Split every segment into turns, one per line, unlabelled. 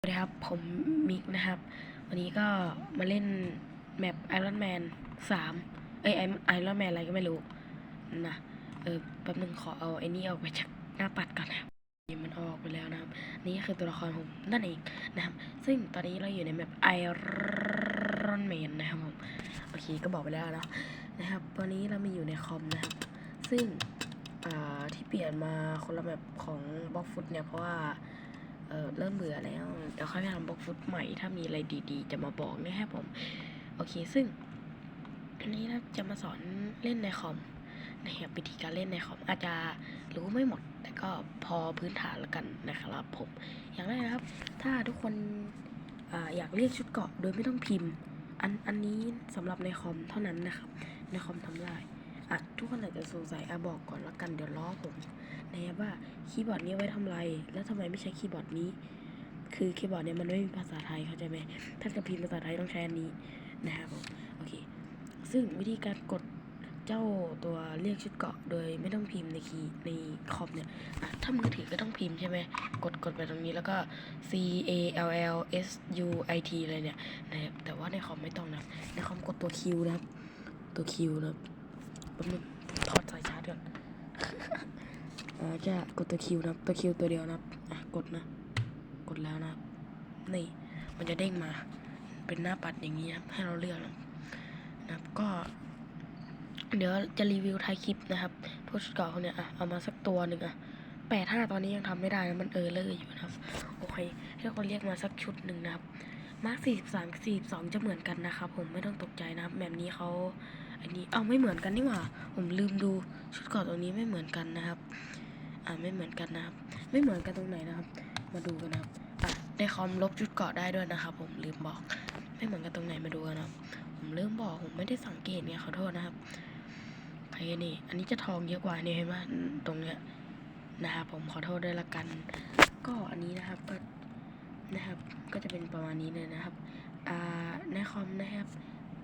สวัสดีครับ ผมมิกนะครับ วันนี้ก็มาเล่นแมปไอรอนแมนสามเอ้ยไอรอนแมนอะไรก็ไม่รู้นะเออแป๊บนึงขอเอาไอ้นี่ออกไปจากหน้าปัดก่อนนะครับมันออกไปแล้วนะครับ นี่คือตัวละครผมนั่นเองนะครับ ซึ่งตอนนี้เราอยู่ในแมปไอรอนแมนนะครับผมโอเคก็บอกไปแล้วเนาะนะครับ ตอนนี้เรามาอยู่ในคอมนะครับ ซึ่งอ่าที่เปลี่ยนมาคนละแมปของบล็อกฟุตเนี่ยเพราะว่า เออเริ่มเบื่อแล้วเดี๋ยวค่อยไปทำบล็อกฟุตใหม่ ถ้ามีอะไรดีๆ จะมาบอกนะครับผม โอเคซึ่งอันนี้นะจะมาสอนเล่นในคอมนะครับวิธีการเล่นในคอมอาจจะรู้ไม่หมด แต่ก็พอพื้นฐานแล้วกันนะครับผม อย่างแรกนะครับ ถ้าทุกคนออยากเรียกชุดเกาะโดยไม่ต้องพิมพ์อันอันนี้สำหรับในคอมเท่านั้นนะครับ ในคอมทำได้อะทุกคนอาจจะสงสัยอะบอกก่อนละกันเดี๋ยวล้อผม ในะครับว่าคีย์บอร์ดนี้ไว้ทำไร แล้วทำไมไม่ใช้คีย์บอร์ดนี้ คือคีย์บอร์ดเนี่ยมันไม่มีภาษาไทยเข้าใจไหมถ้าจะพิมพ์ภาษาไทยต้องใช้อันนี้นะครับผมโอเค ซึ่งวิธีการกดเจ้าตัวเรียกชุดเกาะโดยไม่ต้องพิมพ์ในคีย์ในคอมเนี่ยถ้ามือถือก็ต้องพิมพ์ใช่ไหมกดกดไปตรงนี้แล้วก็ C A L L S U I T อะไรเนี่ยนะครับแต่ว่าในคอมไม่ต้องนะในคอมกดตัว Q นะครับตัว Q นะครับแป๊บนึงถอดสายชาร์จก่อน จะกดตัว Q นะครับตัวตัวเดียวนะอะกดนะ กดแล้วนะ นี่ มันจะเด้งมา เป็นหน้าปัดอย่างนี้นะครับให้เราเลือกนะครับนะครับก็ เดี๋ยวจะรีวิวท้ายคลิปนะครับพวกชุดเก่าเขาเนี่ยอะเอามาสักตัวหนึ่งอะแปดห้าตอนนี้ยังทำไม่ได้นะมันเออเลยอยู่นะครับโอเคให้คนเรียกมาสักชุดหนึ่งนะครับมาร์คสี่สิบสามสี่สองจะเหมือนกันนะครับผมไม่ต้องตกใจนะครับแบบนี้เขาอันนี้เอาไม่เหมือนกันนี่หว่า ผมลืมดูชุดเก่าตรงนี้ไม่เหมือนกันนะครับ อ่าไม่เหมือนกันนะครับ ไม่เหมือนกันตรงไหนนะครับ มาดูกันนะครับอะในคอมลบจุดเกาะได้ด้วยนะครับ ผมลืมบอก ไม่เหมือนกันตรงไหนมาดูกันนะครับ ผมลืมบอกผมไม่ได้สังเกตเนี่ยขอโทษนะครับโอเคนี่ อันนี้จะทองเยอะกว่านี่เห็นไหมตรงเนี้ยนะครับผมขอโทษด้วยละกัน ก็อันนี้นะครับก็นะครับ ก็จะเป็นประมาณนี้เลยนะครับอ่าในคอมนะครับ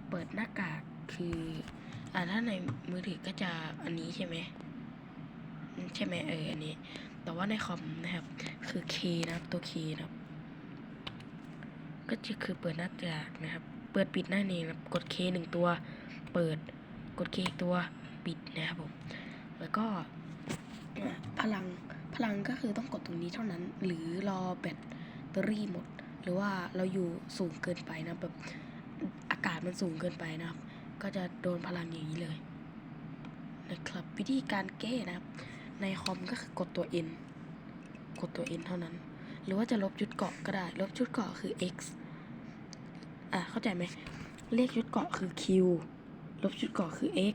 เปิดหน้ากากคืออ่าถ้าในมือถือก็จะอันนี้ใช่ไหม ใช่ไหมเอออันนี้ แต่ว่าในคอมนะครับ คือ K นะครับตัว K นะครับ ก็จะคือเปิดหน้ากากนะครับ เปิดปิดหน้านี้นะครับกด K หนึ่งตัว เปิดกด K อีกตัวปิดนะครับผมแล้วก็พลังพลังก็คือต้องกดตรงนี้เท่านั้น หรือรอแบตเตอรี่หมด หรือว่าเราอยู่สูงเกินไปนะแบบอากาศมันสูงเกินไปนะครับ ก็จะโดนพลังอย่างนี้เลยนะครับวิธีการแก้นะครับ ในคอมก็คือกดตัว N กดตัว N เท่านั้น หรือว่าจะลบชุดเกาะก็ได้ ลบชุดเกาะคือ X อะเข้าใจไหมเรียกชุดเกาะคือ Q ลบชุดเกาะคือ X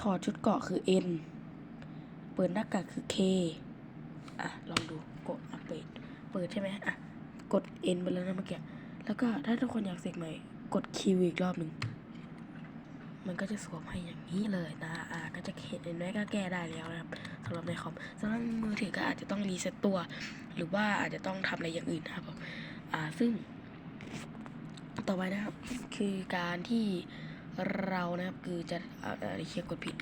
ถอดชุดเกาะคือ N เปิดหน้ากากคือ K อะลองดูกดอะเปิด เปิดใช่ไหมอะกด N ไปแล้วนะเมื่อกี้ แล้วก็ถ้าทุกคนอยากเสกใหม่ กด Q อีกรอบหนึ่ง มันก็จะสวมให้อย่างนี้เลยนะ อ่า ก็จะเห็นไหมก็แก้ได้แล้วนะครับสำหรับในคอมสำหรับมือถือก็อาจจะต้องรีเซ็ตตัว หรือว่าอาจจะต้องทำอะไรอย่างอื่นนะครับผมอ่า ซึ่ง ต่อไปนะครับ คือการที่เรานะครับคือจะอ่าอ่าเคียกดผิด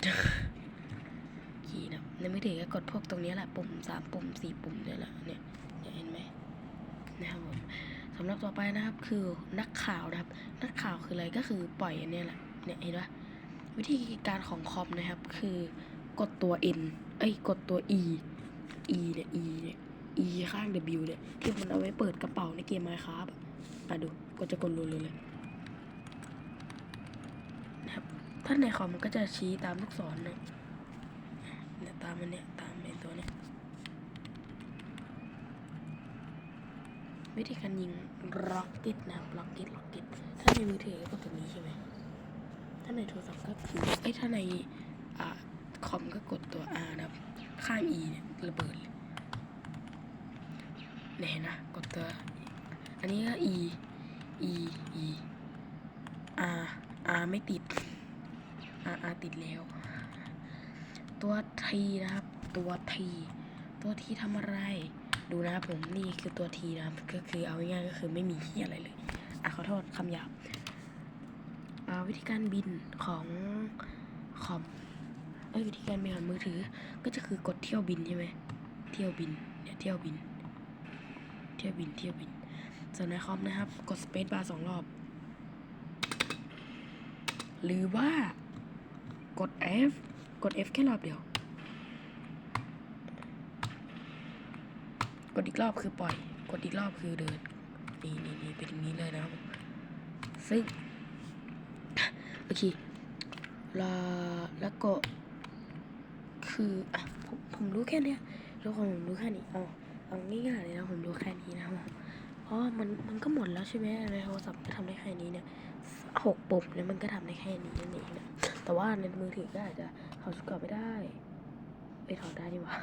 ขี่นะในมือถือก็กดพวกตรงนี้แหละปุ่มสามปุ่มสี่ปุ่มเนี่ยแหละเนี่ยเห็นไหมนะครับผมสำหรับต่อไปนะครับคือนักข่าวนะครับ นักข่าวคืออะไรก็คือปล่อยอันเนี้ยแหละ เนี่ยเห็นปะวิธีการของคอมนะครับ คือกดตัว N เอ้ยกดตัว E E เนี่ย E เนี่ย E ข้าง W เนี่ยที่มันเอาไว้เปิดกระเป๋าในเกม Minecraft อะอะดูก็จะกดรัวๆเลยนะครับ ถ้าในคอมมันก็จะชี้ตามลูกศรเนะเนี่ยตามมันเนี่ยตามไอตัวเนี่ยวิธีการยิงร็อกเก็ตนะครับร็อกเก็ตร็อกเก็ตถ้าในมือถือก็ตัวนี้ใช่ไหม ถ้าในโทรศัพท์ก็คือเอ้ยถ้าในอ่าคอมก็กดตัว R นะครับ ข้าง E เนี่ยระเบิดเลยเนี่ยเห็นนะกดตัว อันนี้ก็ E E E R R ไม่ติด R R ติดแล้ว ตัว T นะครับ ตัว T ตัว T ทำอะไร ดูนะครับผมนี่คือตัว T นะครับก็คือเอาง่ายๆก็คือไม่มีที่อะไรเลย อะขอโทษคำหยาบ วิธีการบินของคอมเอ้ยวิธีการบินของมือถือ ก็จะคือกดเที่ยวบินใช่ไหมเที่ยวบินเนี่ยเที่ยวบิน เที่ยวบินเที่ยวบินส่วนในคอมนะครับ กดสเปซบาร์สองรอบ หรือว่ากด F กด F แค่รอบเดียว กดอีกรอบคือปล่อย กดอีกรอบคือเดิน นี่นี่นี่เป็นอย่างนี้เลยนะครับซึ่ง โอเคแล้วแล้วก็ คืออะผมผมรู้แค่เนี้ยทุกคนผมรู้แค่นี้เอาเอาง่ายๆเลยนะผมรู้แค่นี้นะผมเพราะมันมันก็หมดแล้วใช่ไหมในโทรศัพท์ก็ทำได้แค่นี้เนี่ยหกปุ่มเนี่ยมันก็ทำได้แค่นี้นั่นเองนะแต่ว่าในมือถือก็อาจจะถอดชุดเกรอบไม่ได้ไปถอดได้ดีกว่า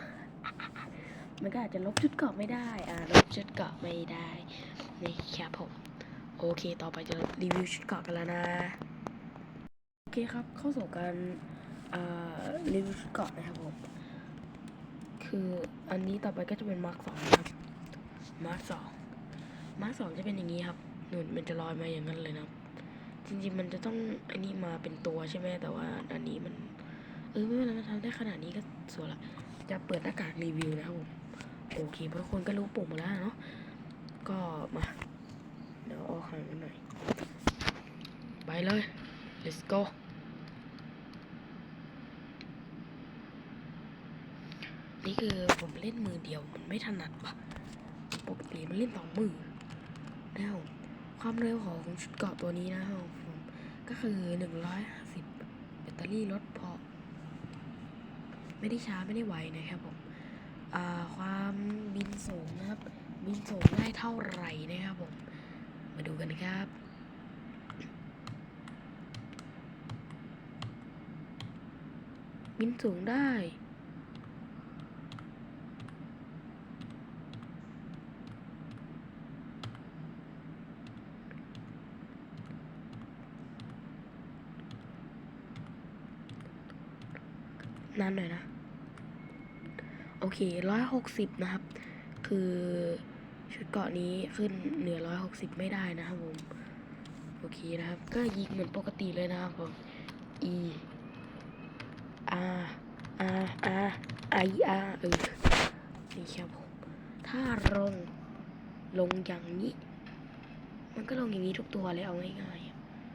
มันก็อาจจะลบชุดเกรอบไม่ได้อ่าลบชุดเกรอบไม่ได้นี่ครับผมโอเค ต่อไปจะรีวิวชุดเกรอบกันแล้วนะ อเคครับเข้าสู่การรีวิวชุดเกรอบนะครับผมคืออันนี้ต่อไปก็จะเป็นมาร์คสองครับมาร์คสองมาร์คสองจะเป็นอย่างนี้ครับหนุนมันจะลอยมาอย่างนั้นเลยนะครับจริงๆมันจะต้องอันนี้มาเป็นตัวใช่ไหมแต่ว่าอันนี้มันเออไม่เป็นไรมันทำได้ขนาดนี้ก็สวยละจะเปิดหน้ากากรีวิวนะครับผมโอเคเพราะคนก็รู้ปุ่มมาแล้วเนาะก็มาเดี๋ยวเอาห่างกันหน่อยไปเลย let's go นี่คือผมเล่นมือเดียวมันไม่ถนัดปะปกติมันเล่นสองมือนะครับความเร็วของชุดเกาะตัวนี้นะครับผมก็คือหนึ่งร้อยห้าสิบแบตเตอรี่ลดพอ ไม่ได้ช้าไม่ได้ไวนะครับผมความบินสูงนะครับ บินสูงได้เท่าไหร่นะครับผม มาดูกันนะครับบินสูงได้ นานหน่อยนะ โอเคร้อยหกสิบนะครับ คือชุดเกาะนี้ขึ้นเหนือร้อยหกสิบไม่ได้นะครับผม โอเคนะครับ ก็ยิงเหมือนปกติเลยนะครับผม E R R R I R เออนี่ครับผม ถ้าลงลงอย่างนี้ มันก็ลงอย่างนี้ทุกตัวเลยเอาง่าย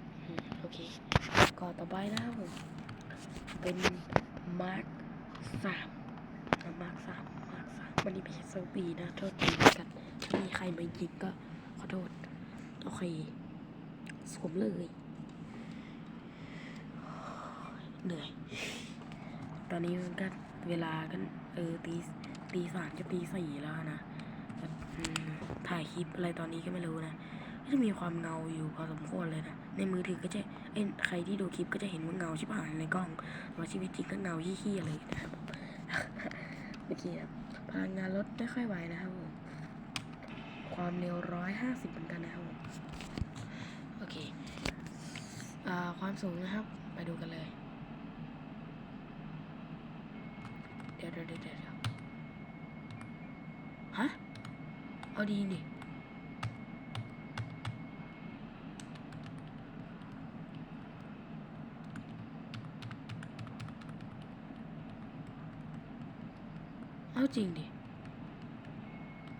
ๆโอเค ก่อต่อไปนะครับผม เป็น มาร์คสามมาร์คสามมาร์คสามวันนี้ไม่ใช่เซอร์บีนะโทษทีกันถ้ามีใครมายิงก็ขอโทษโอเคสวมเลย เหนื่อย ตอนนี้มันก็เวลากันเออตีตีสามจะตีสี่แล้วนะถ่ายคลิปอะไรตอนนี้ก็ไม่รู้นะ ก็จะมีความเงาอยู่พอสมควรเลยนะ ในมือถือก็จะเอ้ใครที่ดูคลิปก็จะเห็นว่าเงาชิบหายในกล้องแต่ว่าชีวิตจริงก็เงาขี้ๆเลยนะครับเมื่อกี้ครับพลังงานลดไม่ค่อยไหวนะครับผมความเร็วร้อยห้าสิบเหมือนกันนะครับผมโอเคอ่าความสูงนะครับ ไปดูกันเลย เดี๋ยวเดี๋ยวเดี๋ยวฮะ เอาดีนี่ จริงดิ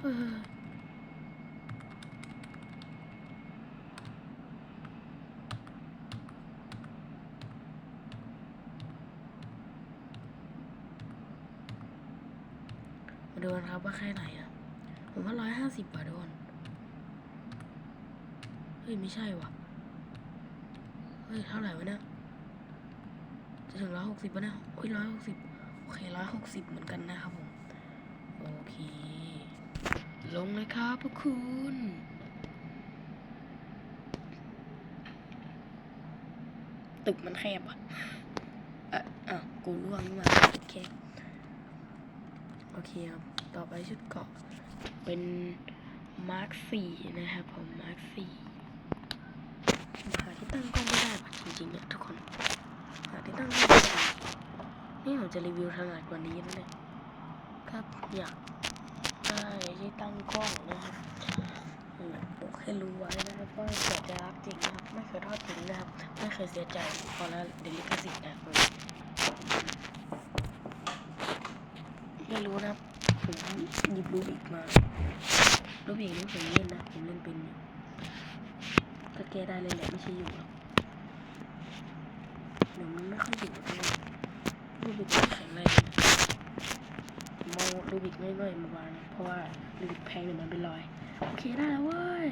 เออมาดูกันครับว่าแค่ไหนอะผมว่าร้อยห้าสิบบาทโดน เฮ้ย ไม่ใช่วะเฮ้ย เท่าไหร่วะเนี่ยจะถึงร้อยหกสิบปะเนี่ยโอ้ยร้อยหกสิบโอเคร้อยหกสิบเหมือนกันนะครับผม เค ลงเลยครับพวกคุณ ตึกมันแคบอะเอะอะกูร่วงนี่มาตึกแคโอเคครับ ต่อไปชุดเกาะ เป็นมาร์คสี่นะครับผมมาร์คสี่หาที่ตั้งกล้องไม่ได้ปะจริงๆเนี่ยทุกคนหาที่ตั้งกล้องไม่ได้นี่ผมจะรีวิวถนัดกว่านี้นะเนี่ยครับอยาก ที่ตั้งกล้องนะครับแบอกให้รู้ไว้นะครับว่าเกิดจะรักจริงนะครับ ไม่เคยทอดทิ้งนะครับ ไม่เคยเสียใจพอแล้วเดลิคสิทธิ์นะครับไม่รู้นะผมหยิบรูบิกมารูบิกนี่ผมเล่นนะผมเล่นเป็นก็แก้ได้เลยแหละไม่ใช่อยู่หรอกเดี๋ยวมันไม่ค่อยอยู่ด้วยรูบิกแข็งแรงาลูบิกง่ายๆมาวางเพราะว่ารูบิกแพงเดี๋ยวมันเป็นรอย โอเคได้แล้วเว้ย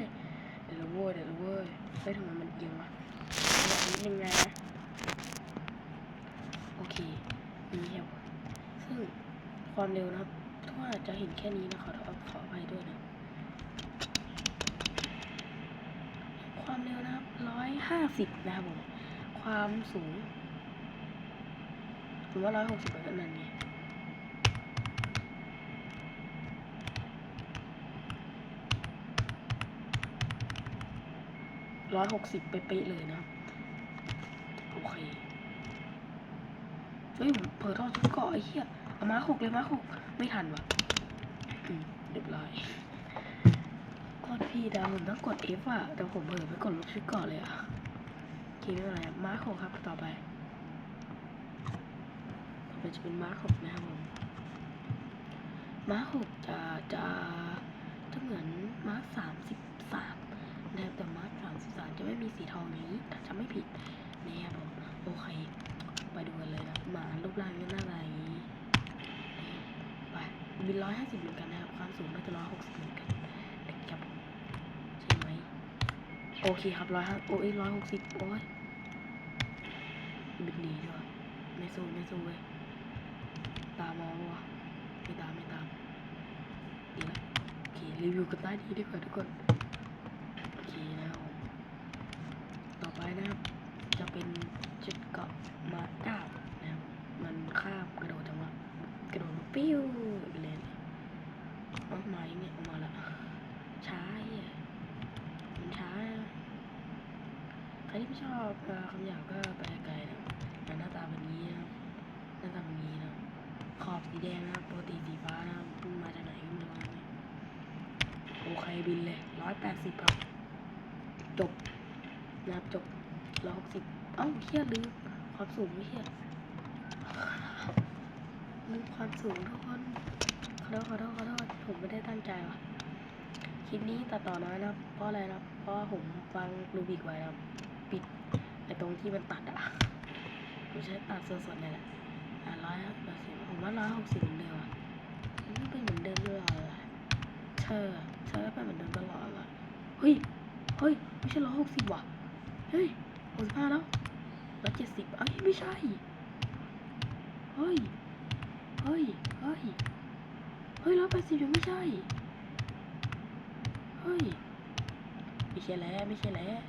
เดี๋ยวเราเว้ยเดี๋ยวเราเว้ยไปทำไมมันเอียงวะเอาอันนี้ยังไงนะ โอเคนี่ครับซึ่งความเร็วนะครับถ้าว่าจะเห็นแค่นี้นะขอขอขออภัยด้วยนะ ความเร็วนะครับร้อยห้าสิบนะครับผม ความสูงผมว่าร้อยหกสิบก็นั่นไง ร้อยหกสิบเป๊ะเลยนะ โอเค เฮ้ยผมเผลอทอดทุกเกาะไอ้เหี้ยเอามาหกเลยมาหกไม่ทันวะอืมเรียบร้อยกดพี่ดาวผมต้องกด F อะ แต่ผมเผลอไปกดลบชุดเกาะเลยอะโอเคไม่เป็นไรมาหกครับต่อไปต่อไปจะเป็นมาหกนะครับผมมาหกจะจะจะเหมือนมาสามสิบสาม นะครับแต่มาสามสิบสามจะไม่มีสีทองนี้ถ้าจำไม่ผิดนะครับผมโอเคไปดูกันเลยนะหมารูปร่างก็หน้าอย่างนี้ไปบินร้อยห้าสิบเหมือนกันนะครับความสูงน่าจะร้อยหกสิบเหมือนกันนะครับผมใช่ไหมโอเคครับร้อยห้าโอ้ยร้อยหกสิบโอ้ยบินดีด้วยไม่สู้ไม่สู้เว้ยตามมองวะไม่ตามไม่ตามดีละโอเครีวิวกันใต้ดีดีกว่าทุกคนโอเคนะครับผมต่อไปนะครับ จะเป็นจุดเกาะมาเก้านะครับ มันข้ามกระโดดจังหวะกระโดดมาปิ้วเลยเอาไม้เนี่ยออกมาละช้าเหี้ยมันช้า ใครที่ไม่ชอบเอ่อคำหยาบก็ไปไกลนะแต่หน้าตาแบบนี้นะครับหน้าตาแบบนี้นะขอบสี แดงนะครับปกติสีฟ้านะครับมันมาจากไหนก็ไม่รู้นะโอเคบินเลยร้อยแปดสิบครับ จบนะครับจบร้อยหกสิบเอ้าเครียดลืมความสูงไม่เครียดลืมความสูงทุกคนขอโทษขอโทษขอโทษผมไม่ได้ตั้งใจว่ะคลิปนี้ตัดต่อน้อยนะเพราะอะไรนะเพราะผมฟังรูบิกไว้นะปิดไอตรงที่มันตัดอะผมใช้ตัดสดๆเลยแหละ ร้อยแปดสิบผมว่าร้อยหกสิบเหมือนเดิมอะไม่เป็นเหมือนเดิมตลอดเลยเธอเธอเป็นเหมือนเดิมตลอดเลยเฮ้ยเฮ้ยไม่ใช่ร้อยหกสิบว่ะเฮ้ยหกสิบห้าแล้วร้อยเจ็ดสิบเอ้ยไม่ใช่เฮ้ยเฮ้ยเฮ้ยเฮ้ยร้อยแปดสิบยังไม่ใช่เฮ้ยไม่ใช่แล้วไม่ใช่แล้ว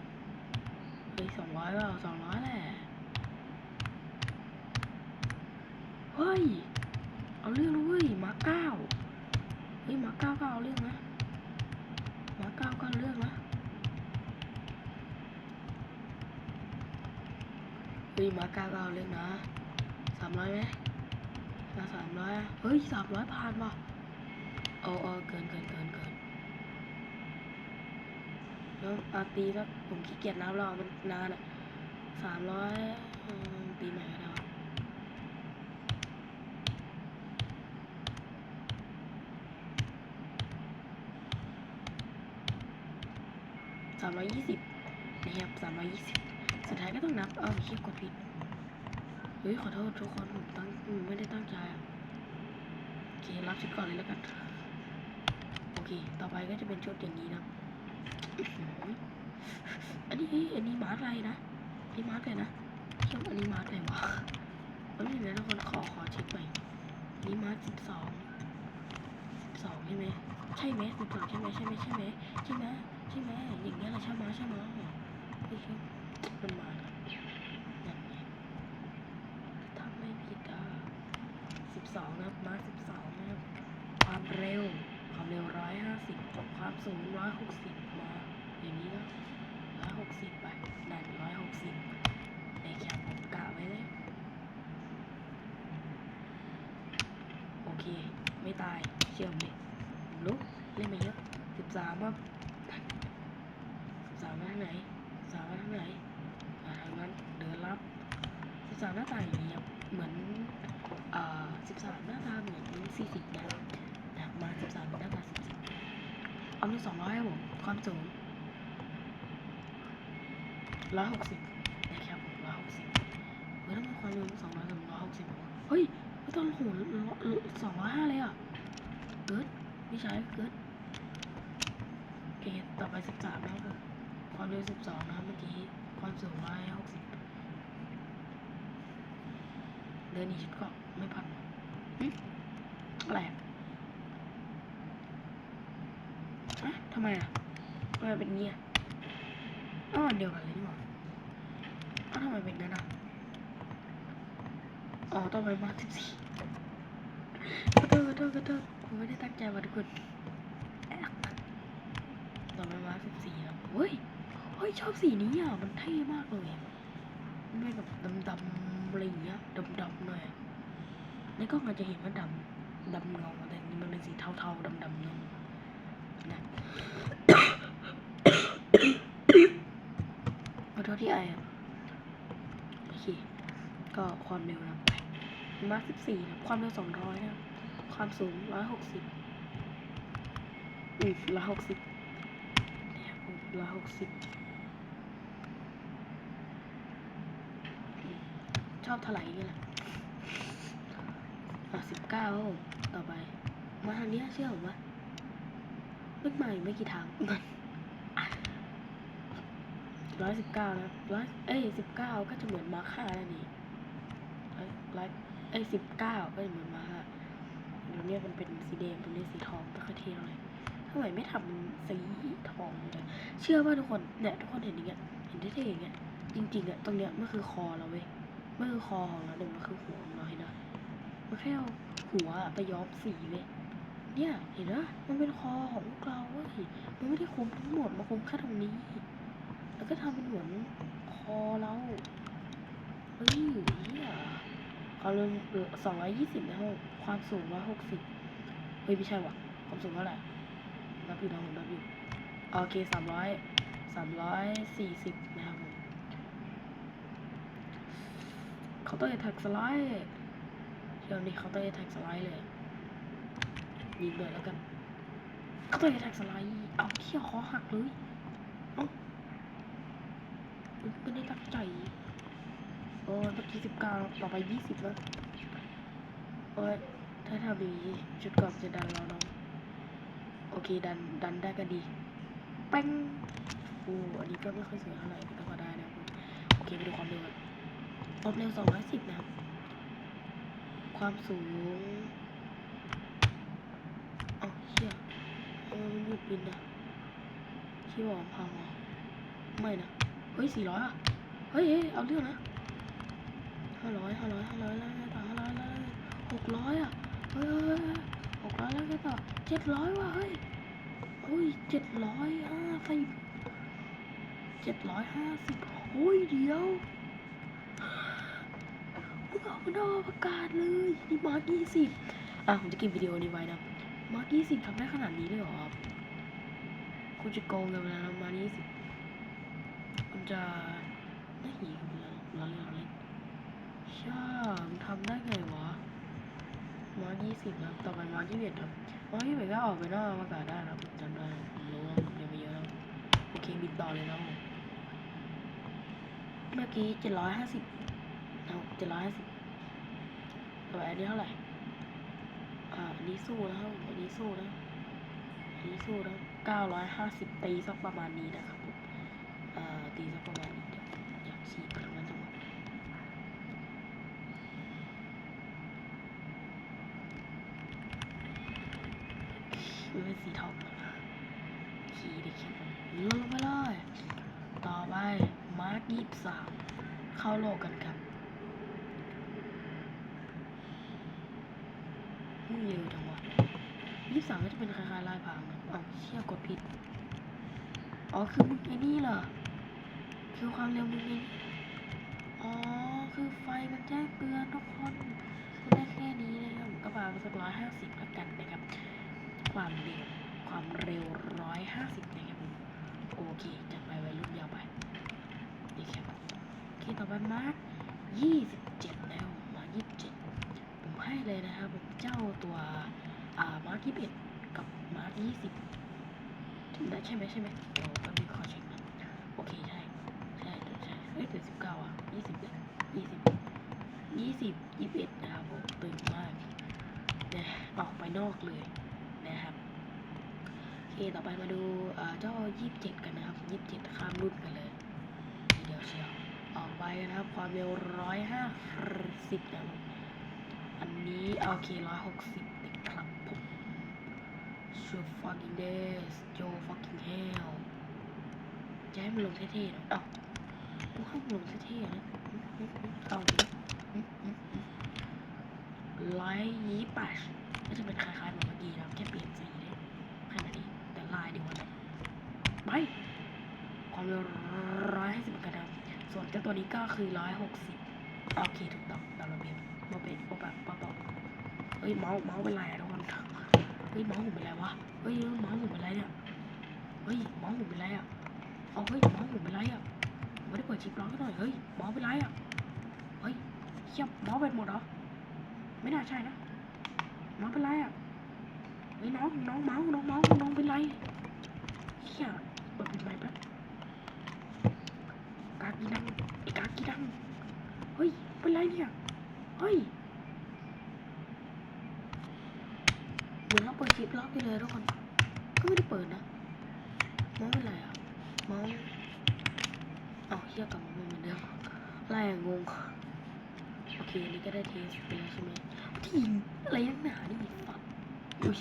เฮ้ยสองร้อยเปล่าสองร้อยแหละ เฮ้ย เอาเรื่องนะเว้ยมาเก้าเฮ้ยมาเก้าก็เอาเรื่องนะมาเก้าก็เอาเรื่องนะเฮ้ยมาเก้าก็เอาเรื่องนะสามร้อยไหมมาสามร้อยเฮ้ยสามร้อยผ่านว่ะเอาเอาเกินเกินเกินเกินแล้วอาตีสักผมขี้เกียจนับแล้วมันนานอะสามร้อยตีใหม่ก็ได้ วะสามร้อยยี่สิบนะครับสามร้อยยี่สิบสุดท้ายก็ต้องนับ เอาเชี่ยกดผิด เฮ้ย ขอโทษทุกคนผมตั้งผมไม่ได้ตั้งใจโอเค รับชุดก่อนเลยแล้วกัน โอเค ต่อไปก็จะเป็นชุดอย่างนี้นะ อันนี้อันนี้มาร์กอะไรนะนี่มาร์กอะไรนะชอบอันนี้มาร์กอะไรวะแล้วนี่นะทุกคนขอขอเช็คใหม่อันนี้มาร์กสิบสองสิบสองใช่ไหม ใช่ไหมสิบสองใช่ไหมใช่ไหมใช่ไหมใช่ไหมใช่ไหมอย่างเงี้ยแหละใช่ไหมใช่ไหมไม่ใช่มันมาแล้วนั่นไงทำไม่ผิดอะสิบสองนะครับมาสิบสองนะครับความเร็ว ความเร็วร้อยห้าสิบความสูงร้อยหกสิบมาอย่างนี้นะร้อยหกสิบไปนั่นร้อยหกสิบในแคปผมกะไว้เลยโอเค ไม่ตายเชื่อมดิผมลุก เล่นมาเยอะสิบสามครับสิบสามมาทางไหนสามมาทางไหนทางนั้นเดินรับสิบสามหน้าตาอย่างนี้ครับเหมือนอ่าสิบสามหน้าตาเหมือนสี่สิบนะนะมาสิบสามหน้าตาสิบสิบความเร็วสองร้อยครับผมความสูงร้อยหกสิบนะครับผมร้อยหกสิบเฮ้ยทำไมความเร็วสองร้อยกับร้อยหกสิบเฮ้ยไม่ต้องโหสองร้อยห้าเลยอะเกิดไม่ใช่เกิด โอเคต่อไปสิบสามนะครับผมความเร็วสิบสองนะเมื่อกี้ ความสูงร้อยหกสิบเดินหนีชุดเกาะไม่พันหรอหึอะไรอะอะทำไมอะทำไมเป็นเงี้ยอ้าวอันเดียวกันเลยนี่หว่าอ้าวทำไมเป็นงั้นอะอ๋อต้องไปมาสิบสี่ขอโทษขอโทษขอโทษผมไม่ได้ตั้งใจมาทุกคน ต่อไปมาสิบสี่แล้วเฮ้ยเฮ้ยชอบสีนี้อะมันเท่มากเลยมันเป็นแบบดำๆอะไรอย่างเงี้ยดำๆหน่อยในกล้องอาจจะเห็นว่าดำดำเงาแต่นี่มันเป็นสีเทาๆดำๆเงานะขอโทษที่ไออะโอเคก็ความเร็วนะมาสิบสี่นะความเร็วสองร้อยนะความสูงร้อยหกสิบอืมร้อยหกสิบ ร้อยหกสิบชอบเท่าไหร่นี่แหละอะสิบเก้าต่อไป มาทางนี้เชื่อผมว่าเพิ่งมาอีกไม่กี่ทางร้อยสิบเก้านะร้อยเอ้ยสิบเก้าก็จะเหมือนมาคห้าแล้วนี่ร้อยเอ้ยสิบเก้าก็จะเหมือนมาคห้าเดี๋ยวเนี้มันเป็นสีแดงตรงนี้สีทองไม่ค่อยเท่เท่าไหร่ ทำไมไม่ทำสีทองเลยเชื่อว่าทุกคนเนี่ยทุกคนเห็นอย่างเงี้ยเห็นเท่ๆอย่างเงี้ยจริงๆอะตรงเนี้ยมันคือคอเราเว้ยมันคือคอของเราเดี๋ยวมันคือหัวของเราเห็นนะมันแค่เอาหัวไปย้อมสีเว้ยเนี่ยเห็นนะมันเป็นคอของพวกเราเว้ยมันไม่ได้คุมทั้งหมดมันคุมแค่ตรงนี้ แล้วก็ทำเป็นเหมือนคอเราเฮ้ยเนี่ยความเร็วสองร้อยยี่สิบนะครับความสูงร้อยหกสิบเฮ้ยไม่ใช่ว่ะความสูงเท่าไหร่ นับอยู่นะผมนับอยู่โอเคสามร้อยสามร้อยสี่สิบนะครับผมเคาน์เตอร์แท็กสไลด์เดี๋ยวนี้เคาน์เตอร์แท็กสไลด์เลยยิงเลยแล้วกันเคาน์เตอร์แท็กสไลด์เอาเขี้ยวคอหักเลยไม่ได้ตั้งใจโอ้ยเมื่อกี้สิบเก้าต่อไปยี่สิบแล้วโอ้ยถ้าทำอย่างนี้ชุดก่อนจะดันเราเนาะ โอเคดันดันได้ก็ดีแป้งโอ้อันนี้ก็ไม่ค่อยสวยเท่าไหร่แต่ก็ได้นะครับโอเคไปดูความเร็วกันความเร็วสองร้อยสิบนะความสูงเอาเชี่ยเออมันหยุดบินนะที่บอกพังเหรอไม่นะเฮ้ยสี่ร้อยอะเฮ้ยเฮ้ยเอาเรื่องนะห้าร้อยห้าร้อยห้าร้อยแล้วต่อห้าร้อยแล้วหกร้อยอะเฮ้ย เฮ้ยหกร้อยแล้วไงต่อเจ็ดร้อยว่ะเฮ้ยเฮ้ยเจ็ดร้อยห้าสิบเจ็ดร้อยห้าสิบโอ้ยเดียวมึงเอามันอกประกาศเลยนี่มาร์กยี่สิบอะผมจะก็บวิดีโอนี้ไว้นะมาร์กยี่สิบทำได้ขนาดนี้เลยเหรอครับคุณจะโกงกันเวลามาร์กยี่สิบมันจะได้หีกันเลยเราเล่นเราเล่นช่ทำได้ไงวะ มายี่สิบนะต่อไปมายี่สิบเอ็ดครับมายี่สิบเอ็ดก็ออกไปนอกอากาศได้นะผมจำได้ผมรู้ว่าผมเรียนมาเยอะแล้วโอเคบินต่อเลยนะผมเมื่อกี้เจ็ดร้อยห้าสิบเอาเจ็ดร้อยห้าสิบต่อไปอันนี้เท่าไหร่อ่าอันนี้สู้นะครับอันนี้สู้นะอันนี้สู้นะเก้าร้อยห้าสิบตีสักประมาณนี้นะครับผมอ่อตีสักประมาณนี้เดี๋ยวอยากชี้ตร งนั้นจังหวเป็นสีทองนะขี่ดิขี่ลงไปเลยต่อไปมาร์กยี่สามเข้าโลกกันครับมึงเร็วจังวะยี่สามก็จะเป็นคล้ายๆลายพางนะอ้าเชี่ยกดผิดอ๋อคือมึงไอ้นี่เหรอคือความเร็วมึงนี่อ๋อคือไฟมันแจ้งเตือนทุกคนคือได้แค่นี้นะครับก็ประมาณสักร้อยห้าสิบและกันนะครับ ความเร็วความเร็วร้อยห้าสิบนะครับโอเคจัดไปไว้รุ่นยาวไปนี่ครับโอเคต่อไปมาร์คยี่สิบเจ็ดแล้วมายี่สิบเจ็ดผมให้เลยนะครับผมเจ้าตัวอ่ามาร์คยี่สิบเอ็ดกับมาร์คยี่สิบได้ใช่ไหมใช่ไหมเดี๋ยวแป๊บนึงขอเช็คนะโอเคใช่ใช่ใช่เฮ้ยเป็นสิบเก้าอะยี่สิบเลยยี่สิบยี่สิบยี่สิบเอ็ดนะครับผมตื่นมากเนี่ยออกไปนอกเลย เคต่อไปมาดูเอ่อเจ้ายี่สิบเจ็ดกันนะครับยี่สิบเจ็ดข้ามรุ่นกันเลย เดียวเชียวออกไปนะครับ ความเร็วร้อยห้าสิบนะอันนี้โอเคร้อยหกสิบติดครับผม Sure fucking days Joe fucking hell จะให้มันลงเท่ๆหน่อยเอ้ากูให้มันลงเท่ๆนะเอาดิไลท์ยี่แปดก็จะเป็นคล้ายๆเหมือนเมื่อกี้นะครับแค่เปลี่ยนสีายดียวกันเลยไปความเร็วร้อยห้าสิบกันนะครับส่วนเจ้าตัวนี้ก็คือร้อยหกสิบโอเคถูกต้องตามระเบียบโมเป็นโมแบบปอเฮ้ยเมาส์เมาส์เป็นไรอะทุกคนเฮ้ยเมาส์ผมเป็นไรวะเฮ้ยเมาส์ผมเป็นไรเนี่ยเฮ้ยเมาส์ผมเป็นไรอะเอาเฮ้ยเมาส์ผมเป็นไรอะไม่ได้เปิดชิปล็อนกหน่อยเฮ้ยเมาส์เป็นไรอะเฮ้ยเชี่ยเมาส์เป็นหมดเหรอไม่น่าใช่นะเมาส์เป็นไรอะ เฮ้ยน้องน้องเมาส์น้องเมาส์น้องเป็นไรเชี่ยเปิดเป็นไรป๊บกากีดังไอ้กากีดังเฮ้ยเป็นไรเนี่ยเฮ้ยเหมือนเราเปิดคลิปล็อกไปเลยทุกคนก็ไม่ได้เปิดนะเมาเป็นไรอะเมาเอาเฮียกลับมาเหมือนเดิมอะไรอะงงโอเคนนี้ก็ได้เทสไปแล้วใช่ไหมที่อะไรนักหนานี่ฝักอุ้ย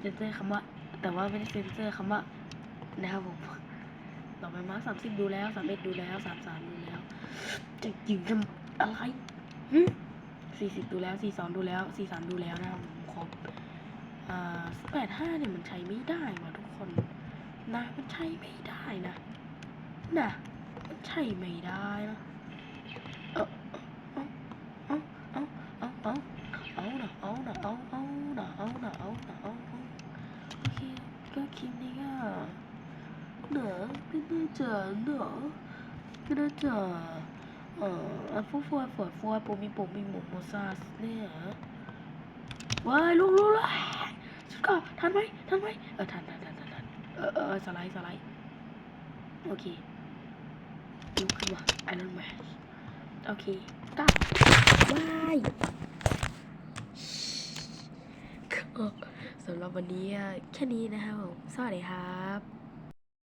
เซนเซอร์คำว่า แต่ว่าไม่ได้เซนเซอร์คำว่านะครับผมต่อไปมาร์คสามสิบดูแล้วสามเอ็ดดูแล้วสามสามดูแล้ว จะยิงทำอะไรสี่สิบดูแล้วสี่สองดูแล้วสี่สามดูแล้วนะครับผมครบอ่าแปดห้าเนี่ยมันใช้ไม่ได้ว่ะทุกคนนะมันใช้ไม่ได้นะนะมันใช้ไม่ได้นะเอาเอาเอาเอาเอาเอาเอาเอาเอาเอาเอาเอาเอาเอาโอ ก็คลิปนี้ก็เนอะไม่น่าจะเนอะไม่น่าจะเอ่ออันฟูฟัวฝอยฟัวปูมีปูมีหมูโมซาสเนี่ยว้ายลูกลูกเลยก็ทันไหมทันไหมเออทันทันทันทันทันเออเออสไลด์สไลด์โอเคลุกขึ้นมาไอรอนแมนโอเคก้าวว้ายก็สำหรับวันนี้แค่นี้นะครับผมสวัสดีครับ